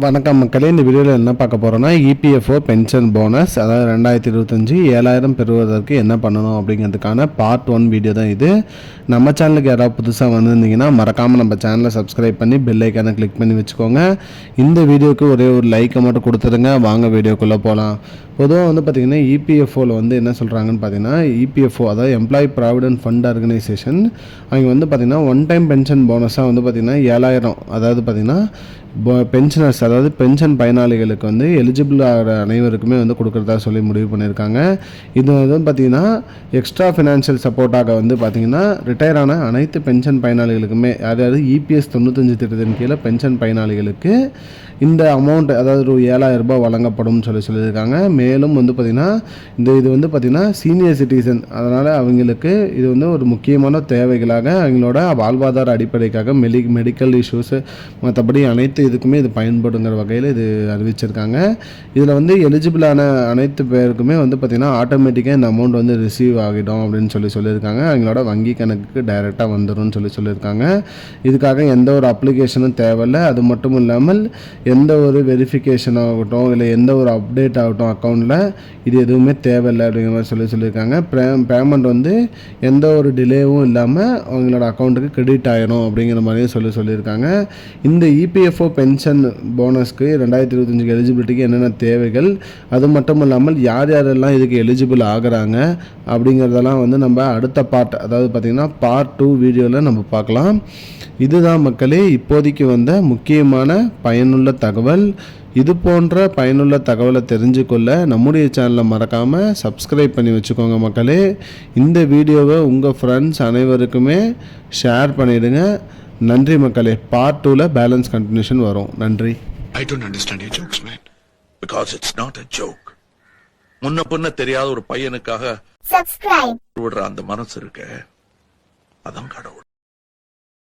வணக்கம் மக்களே இந்த வீடியோவில் என்ன பார்க்க போகிறோன்னா இபிஎஃப்ஓ பென்ஷன் போனஸ் அதாவது ரெண்டாயிரத்தி இருபத்தஞ்சி ஏழாயிரம் பெறுவதற்கு என்ன பண்ணணும் அப்படிங்கிறதுக்கான பார்ட் ஒன் வீடியோ தான் இது. நம்ம சேனலுக்கு யாராவது புதுசாக வந்திருந்தீங்கன்னா மறக்காமல் நம்ம சேனலை சப்ஸ்கிரைப் பண்ணி பெல் ஐக்கானை கிளிக் பண்ணி வச்சுக்கோங்க. இந்த வீடியோக்கு ஒரே ஒரு லைக்கை மட்டும் கொடுத்துருங்க. வாங்க வீடியோக்குள்ளே போகலாம் பொதுவாக வந்து பார்த்திங்கன்னா இபிஎஃப்ஓவில் வந்து என்ன சொல்கிறாங்கன்னு பார்த்தீங்கன்னா இபிஎஃப்ஓ அதாவது எம்ப்ளாயி ப்ராவிடென்ட் ஃபண்ட் ஆர்கனைசேஷன் அவங்க வந்து பார்த்திங்கன்னா ஒன் டைம் பென்ஷன் போனஸாக வந்து பார்த்திங்கன்னா ஏழாயிரம் அதாவது பார்த்திங்கன்னா பென்ஷனர்ஸ் அதாவது பென்ஷன் பயனாளிகளுக்கு வந்து எலிஜிபிள் ஆகிற அனைவருக்குமே வந்து கொடுக்குறதா சொல்லி முடிவு பண்ணியிருக்காங்க. இது வந்து பார்த்திங்கன்னா எக்ஸ்ட்ரா ஃபினான்ஷியல் சப்போர்ட்டாக வந்து பார்த்திங்கன்னா ரிட்டையர் ஆன அனைத்து பென்ஷன் பயனாளிகளுக்குமே அதாவது இபிஎஸ் தொண்ணூத்தஞ்சு திட்டத்தின் கீழே பென்ஷன் பயனாளிகளுக்கு இந்த அமௌண்ட் அதாவது ஒரு ஏழாயிரம் ரூபாய் வழங்கப்படும் சொல்லி சொல்லியிருக்காங்க. மேலும் வந்து பார்த்திங்கன்னா இந்த இது வந்து பார்த்திங்கன்னா சீனியர் சிட்டிசன் அதனால் அவங்களுக்கு இது வந்து ஒரு முக்கியமான தேவைகளாக அவங்களோட வாழ்வாதார அடிப்படைக்காக மெடி மெடிக்கல் இஷ்யூஸு மற்றபடி அனைத்து இதுக்குமே இது பயன்படுங்கிற வகையில் இது அறிவிச்சிருக்காங்க. இதில் வந்து எலிஜிபிளான அனைத்து பேருக்குமே வந்து பார்த்திங்கன்னா ஆட்டோமேட்டிக்காக இந்த அமௌண்ட் வந்து ரிசீவ் ஆகிடும் அப்படின்னு சொல்லி சொல்லியிருக்காங்க. அவங்களோட வங்கி கணக்குக்கு டைரெக்டாக வந்துடும் சொல்லி சொல்லியிருக்காங்க. இதுக்காக எந்த ஒரு அப்ளிகேஷனும் தேவையில்லை. அது மட்டும் இல்லாமல் எந்த ஒரு வெரிஃபிகேஷன் ஆகட்டும் இல்லை எந்த ஒரு அப்டேட் ஆகட்டும் அக்கௌண்ட்டில் இது எதுவுமே தேவையில்லை அப்படிங்கிற மாதிரி சொல்லி சொல்லியிருக்காங்க. பேமெண்ட் வந்து எந்த ஒரு டிலேவும் இல்லாமல் அவங்களோட அக்கௌண்ட்டுக்கு கிரெடிட் ஆயிரும் அப்படிங்கிற மாதிரியும் சொல்லி சொல்லியிருக்காங்க. இந்த இபிஎஃப்ஓ பென்ஷன் போனஸ்க்கு ரெண்டாயிரத்தி இருபத்தஞ்சுக்கு எலிஜிபிலிட்டிக்கு என்னென்ன தேவைகள்? அது மட்டும் இல்லாமல் யார் யாரெல்லாம் இதுக்கு எலிஜிபிள் ஆகிறாங்க அப்படிங்கிறதெல்லாம் வந்து நம்ம அடுத்த பார்ட் அதாவது பார்த்திங்கன்னா பார்ட் டூ வீடியோவில் நம்ம பார்க்கலாம். இதுதான் மக்களே இப்போதைக்கு வந்த முக்கியமான பயனுள்ள தகவல். இது போன்ற பயனுள்ள தகவலை தெரிஞ்சுக்கொள்ள நம்முடைய சேனலை மறக்காமல் சப்ஸ்கிரைப் பண்ணி வச்சுக்கோங்க மக்களே. இந்த வீடியோவை உங்கள் ஃப்ரெண்ட்ஸ் அனைவருக்குமே ஷேர் பண்ணிவிடுங்க நன்றி மக்களே. பார்ட் டூவில் பேலன்ஸ் கண்டினியூஷன் வரும். நன்றி. I don't understand your jokes, man. Because it's not a joke. முன்ன பின்ன தெரியாத ஒரு பையனுக்காக subscribe. விடுற அந்த மனசு இருக்க. அதான் கடவுள்.